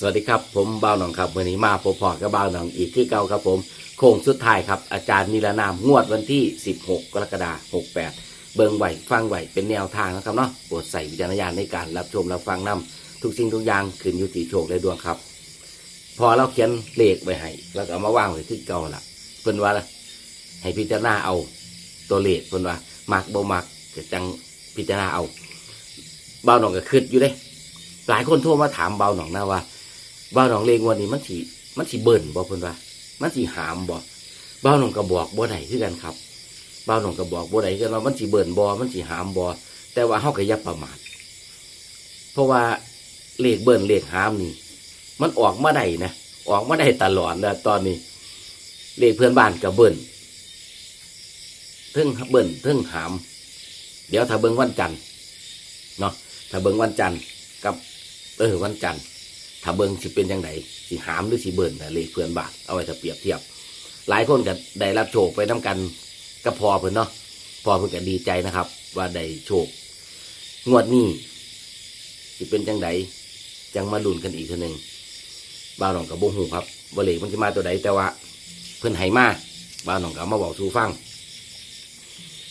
สวัสดีครับ ผมบ่าวหนองครับวันนี้มาพบพอกับบ่าวหนองอีกคือเก่าครับผมโค้งสุดท้ายครับ อาจารย์นิรนามงวดวันที่ 16 กรกฎาคม68 เบิงไหวฟังไหวเป็นแนวทางนะครับเนาะโปรดใส่วิจารณญาณในการรับชมรับฟังนํทุกสิ่งทุกอย่างขึ้นอยู่ที่โชคและดวงครับ พอเราเขียนเลขไว้ให้แล้วก็เอามาวางไว้ที่เก่าล่ะเพิ่นว่าให้พิจารณาเอาตัวเลขเพิ่นว่ามักบ่มักก็จังพิจารณาเอาบ่าวหนองก็คิดอยู่เด้หลายคนโทรมาถามเบาหนองนะว่า บ้าหนองเลงวันนี้มันสีมันสีเบิ่นบ่เพิ่นว่ามันสีหามบ่เบาหนองก็บอกบ่ได้คือกันครับเบาหนองก็บอกบ่ได้คือกันว่ามันสีเบิ่นบ่มันสีหามบ่แต่ว่าเฮาก็ย่าประมาทเพราะว่าเลขเบิ่นเลขหามนี่ มันออกมาได้นะออกมาได้ตลอดนะตอนนี้ เลขเพื่อนบ้านก็เบิ่นเทึ่งเบิ่นเทึ่งหาม เดี๋ยวถ้าเบิ่งวันจันทร์เนาะถ้าเบิ่งวันจันทร์กับเออวันจันทร์ ถ้าเบิ่งสิเป็นยังไงสิหามหรือสิเบิ่นนะเลขเพื่อนบาทเอาไว้ถ้าเปรียบเทียบ หลายคนก็ได้รับโชคไปน้กันก็พอเพิ่อนเนาะพอเพิ่อนก็ดีใจนะครับ ว่าได้โชคงวดนี้สิเป็นจังไดจังมาลุ้นกันอีกเทีหนึ่งบ้าวหนองกับบ่ฮู้ครับว่าเลขมันจะมาตัวใดแต่ว่า เพิ่อนให้มาบ้าวหนองก็เอามาบอกสูฟัง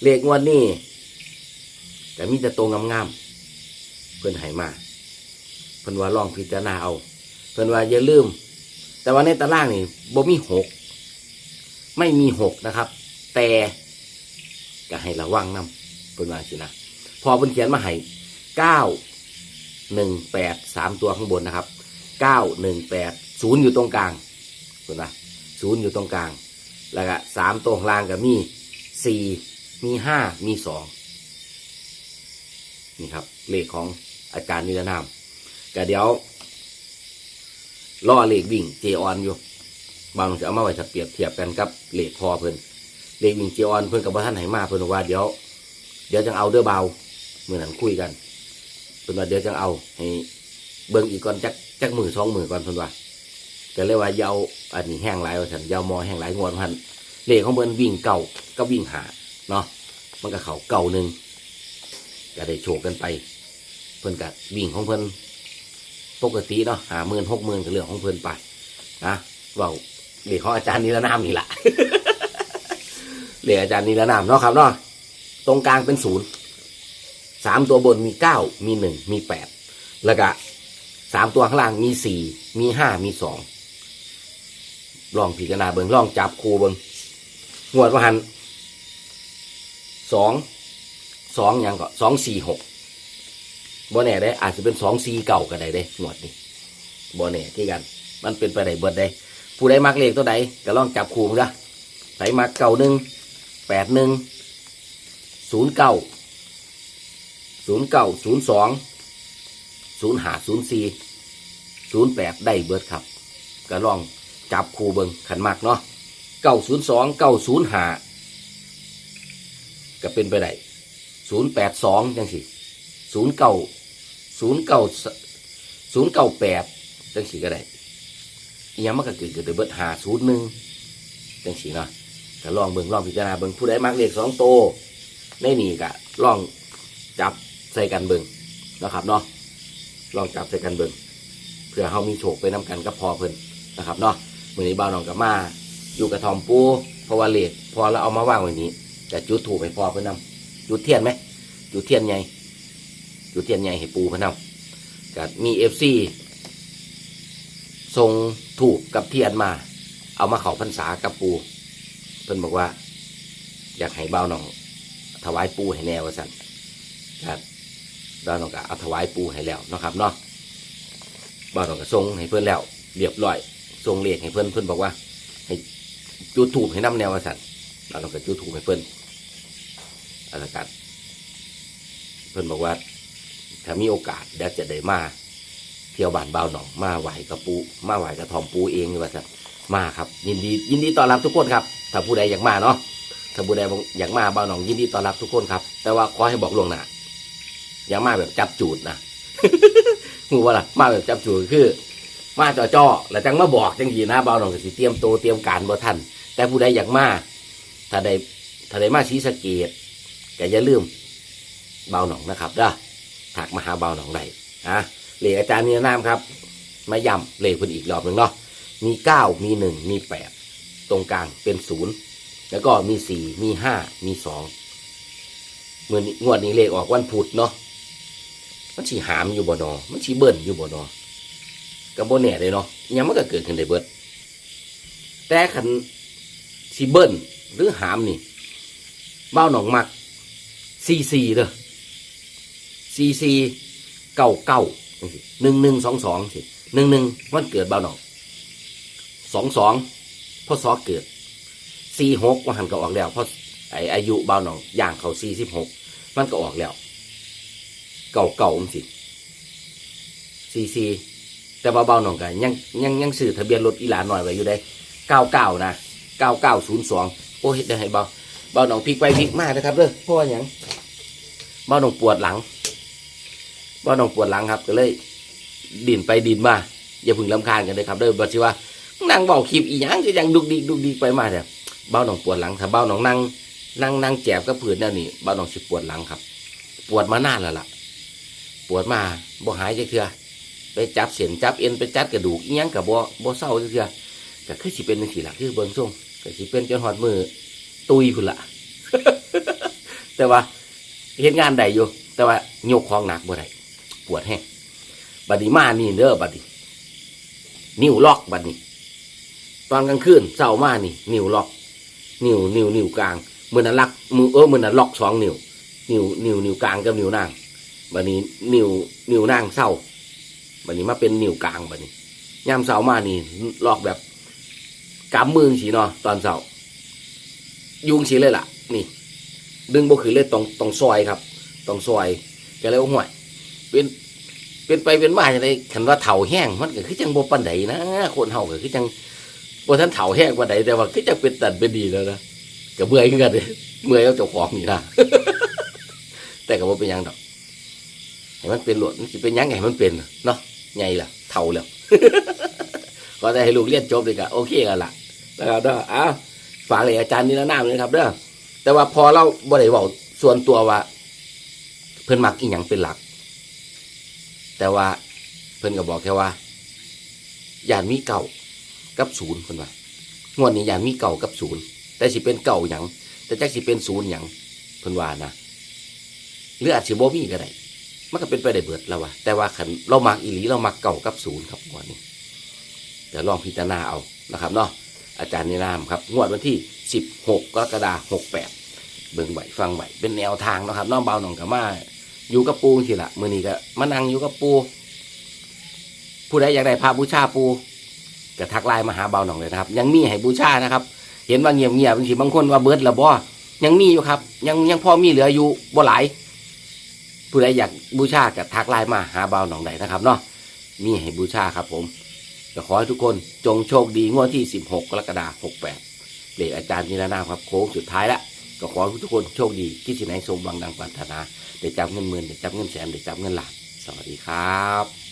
เลขงวดนี้ก็มีแต่ตัวงามๆเพิ่อนให้มา พิ่นว่าลองพิจารณาเอาเพิ่นว่าอย่าลืม แต่ว่าในตารางนี่บ่มีหกไม่มีหกนะครับ แต่ก็ให้ระวังนำเพิ่นว่าสินะพอเพิ่นเขียนมาให้เก้าหนึ่งแปดสามตัวข้างบนนะครับเก้าหนึ่งแปดศูนย์อยู่ตรงกลางเพิ่นว่าศูนย์อยู่ตรงกลาง แล้วก็สามตัวข้างล่างก็มีสี่มีห้ามีสองนี่ครับเลขของอาจารย์นิรนาม ก็เดี๋ยวล่อเลขวิ่งเจออนอยู่บางจะเอามาไว้ถ้าเปรียบเทียบกันกับเลขพอเพิ่นเลขวิ่งเจออนเพิ่นกับว่าท่านไหมาเพิ่นบอกว่าเดี๋ยว เดี๋ยวจังเอาเด้อเบาเมื่อนั้นคุยกันเพิ่นว่าเดี๋ยวจังเอาให้เบิ่งอีกก่อนจักจักมือสองมือก่อนเพิ่นว่าก็เลยว่าอยาวอันนี้แห้งหลายว่าฉันอยาวมอแห้งหลายงวดพันเลขของเพิ่นวิ่งเก่าก็วิ่งหาเนาะมันก็เขาเก่าหนึ่งก็ได้โชคกันไป เพิ่นก็วิ่งของเพิ่น ปกติเนาะหาหมื่นหกหมื่นก็เรื่องของเพิ่นไปนะเว่าเรียกของอาจารย์นิรนามนี่แหละเรียกอาจารย์นิรนามเนาะครับเนาะตรงกลางเป็นศูนย์สามตัวบนมีเก้ามีหนึ่งมีแปดแล้วก็สามตัวข้างล่างมีสี่มีห้ามีสองลองพิจารณาเบิงลองจับคูเบิงงวดว่าหันสองสองอย่างก็สองสี่หก บ่แน่ได้อาจจะเป็นสองซีเก่าก็ได้เด้หมวดนี่บ่แน่ที่กัน มันเป็นไปได้เบิดได้ผู้ใดมักเลขตัวใดก็ลองจับคู่มันซะไผมักเก่าหนึ่งแปดหนึ่งศูนย์เก้าศูนย์เก้าศูนย์สองศูนย์หาศูนย์สี่ศูนย์แปดได้เบิดครับ ก็ลองจับคู่เบิงขันมักเนาะเก้าศูนย์สองเก้าศูนย์หาก็เป็นไปได้ศูนย์แปดสองจังสิศูนย์เก้า ศูนย์เก้าศูนย์เก้าแปดจังสีก็ได้อีหยังมันก็เกิดเกิดเบิดหาศูนย์หนึ่งจังสีเนาะก็ลองเบิ่งลองพิจารณาเบิ่งผู้ใดมักเลขสองโตวในนี่ก็ลองจับใส่กันเบิ่งนะครับเนาะลองจับใส่กันเบิ่งเพื่อเฮามีโชคไปนํกันกับพอเพิ่นนะครับเนาะมื้อนี้บ่าวน้องกับมาอยู่กับทอมปูเพราะว่าเลขพอเราเอามาว่างไว้นี้แต่จุดถูกไปพอเพิ่นนำจุดเทียนไหมจุดเทียนไง อยู่เทียนใหญ่ให้ปูพะนำก็มีเอฟซีส่งถูกกับเทียนมา เอามาเขาพรรษากับปู เพิ่นบอกว่า อยากให้เบาหนอง ถวายปูให้แน่ว่าสั่นก็เบาหนองก็เอาถวายปูให้แล้วนะครับเนาะเบาหนองก็ส่งให้เพิ่นแล้วเรียบร้อยส่งเลขให้เพิ่นเพิ่อนบอกว่า ให้จุดถูกให้น้ำแนววสันเบาหนองก็จุดถูกให้เพิ่นอะไรกันเพิ่อนบอกว่า ถ้ามีโอกาสเดี๋ยวจะได้มาเที่ยวบ้านเบาหนองมาไหวกระปูมาไหวกระทอมปูเองเลยว่าสัมาครับ ยินดียินดีต้อนรับทุกคนครับ ถ้าผู้ใดอยากมาเนาะถ้าผู้ใดอยากมาเบาหนองยินดีต้อนรับทุกคนครับ แต่ว่าขอให้บอกล่วงหน้าอย่ามาแบบจับจูดนะหูว่าล่ะมาแบบจับจูดคือ มาจ่อจ่อแล้วจังมาบอกจังยีนะเบาหนองก็สิเตรียมโตเตรียมการบ่ทันแต่ผู้ใดอยากมาถ้าได้ถ้าได้มาชี้สะเกตก็อย่าลืมเบาหนองนะครับเด้อ ถักมาหาเบาหนองไหลฮะเหลียอาจารย์นิรนามครับ มาย้ำเลขเพิ่นอีกรอบหนึ่งเนาะมีเก้ามีหนึ่งมีแปดตรงกลางเป็นศูนย์แล้วก็มีสี่มีห้ามีสองเมื่อนงวดนี้เลขออกวันพุธเนาะมันฉีหามอยู่บ่นอมันฉีเบิ่นอยู่บ่นอกับโบแน่เลยเนาะยังมันก็เกิดขึ้นได้เบิด แต่ขันสีเบิ้ลหรือหามนี่เบ้าหนองมักซีซีเด้อ ซีซีเก้าเก้าหนึ่งหนึ่งสองสองสิหนึ่งหนึ่งวันเกิดเบาหนองสองสองพ่อซอเกิดสี่หกวันหันก็ออกแล้วเพราะไออายุเบาหนองย่างเขาสี่สิบหกมันก็ออกแล้ว เก่าเก่าสิซีซีแต่ว่าเบาหนองกันยังยังยังสื่อทะเบียนรถอีหลาหน่อยไว้อยู่ได้เก้าเก้านะเก้าเก้าศูนย์สองโอ้เฮ็ดได้ให้เบาเบาหนองพลิกไปพลิกมานะครับเด้อเพราะว่าหยังเบาหนองปวดหลัง เบาหนองปวดหลังครับก็เลยดินไปดินมาอย่าพึ่งลำคาญกันเลยครับเด้อบอกสิว่านั่งเบาคลิปอีหยังก็ยังดุกดิกดุกดิกไปมาเนี่ยเบ้าหนองปวดหลังถ้าเบ้าหนองนั่งนั่งนั่งแจบก็ผืนนั่นนี่เบ้าหนองสิปวดหลังครับ ปวดมานานแล้วล่ะ ปวดมาบ่หายจักเทื่อไปจับเสียนจับเอ็นไปจัดกระดูกอีหยังกับบ่บ่เศร้าจักเทื่อก็คือสิเป็นจังซี่ล่ะคือเบิ่งส่งก็สิเป็นจนฮอดมือตุยพุ่นละแต่ว่าเฮ็ดงานได้อยู่แต่ว่ายกของหนักบ่ได้ ปวดแฮงบัดนี้มานี่เด้อบัดนี้นิ้วล็อกบัดนี้ ตอนกลางคืนเช้ามานี่ นิ้วล็อก นิ้วนิ้วนิ้วกลางมือนั้นลักมือเออมือนั้นล็อกสองนิ้วนิ้วนิ้วนิ้วกลางกับนิ้วนางบัดนี้นิ้วนิ้วนางเศร้าบัดนี้มาเป็นนิ้วกลางบัดนี้ยามเช้ามานี่ล็อกแบบกำมือสีเนาะตอนเช้ายุงสีเลยล่ะ นี่ ดึงบ่คือเลยตรงตรงซอยครับตรงซอยก็เลยว่าห่วย เป็นเป็นไปเป็นมาจังไดคันว่าเฒ่าแห้งมันก็คือจังบ่ปานใดนะคนเฮาก็คือจังบ่ทันเฒ่าแห้งปานใดแต่ว่าคือจังเป็นตันเป็นดีแล้วนะก็เมื่อยคือกันเมื่อยเอาเจ้าของนี่นะแต่ก็บ่เป็นยังดอกให้มันเป็นหลวดมันสิเป็นยังไงมันเป็นเนาะใหญ่ล่ะเฒ่าแล้วก็ได้ให้ลูกเรียนจบเลยก็โอเคกันละนะครับเด้ออ้าวฝากเลยอาจารย์นี่ละน้ำเลยครับเด้อแต่ว่าพอเราบ่ได้บอกส่วนตัวว่า เพิ่นมักอีหยังเป็นหลัก แต่ว่าเพิ่นก็บอกแค่ว่าย่านมีเก่ากับศูนย์เพิ่นว่างวดนี้ย่านมีเก่ากับศูนย์แต่สิเป็นเก่าหยังแต่จักสิเป็นศูนย์หยังเพิ่นว่านะหรืออาจสิบ่มีก็ได้มันก็เป็นไปได้เบิดแล้วว่าแต่ว่าคันเรามักอีหลีเรามักเก่ากับศูนย์ครับงวดนี้เดี๋ยวลองพิจารณาเอานะครับเนาะอาจารย์นิรามครับ งวดวันที่ 16กรกฎาคม68เบิ่งไหวฟังไหวเป็นแนวทางนะครับน้องเบาหนองกับมา อยู่กับปูสิละมือนี้ก็มานั่งอยู่กับปู ผู้ใดอยากได้พาบูชาปูก็ทักไลน์มาหาเบาหนองเลยนะครับ ยังมีให้บูชานะครับ เห็นว่าเงียบเงียบบางทีบางคนว่าเบิร์ดละบ่ยังมีอยู่ครับ ยังยังพอมีเหลืออยู่บ่หลายผู้ใดอยากบูชาก็ทักไลน์มาหาเบาหนองได้นะครับเนาะมีให้บูชาครับ ผมก็ขอให้ทุกคนจงโชคดีงวดที่ 16 กรกฎาคม68เลขอาจารย์นิรนามครับโค้งสุดท้ายแล้ว ก็ขอทุกคนโชคดีคิดสิไหนสมหวังดังปรารถนาได้จับเงินหมื่นได้จับเงินแสนได้จับเงินล้านสวัสดีครับ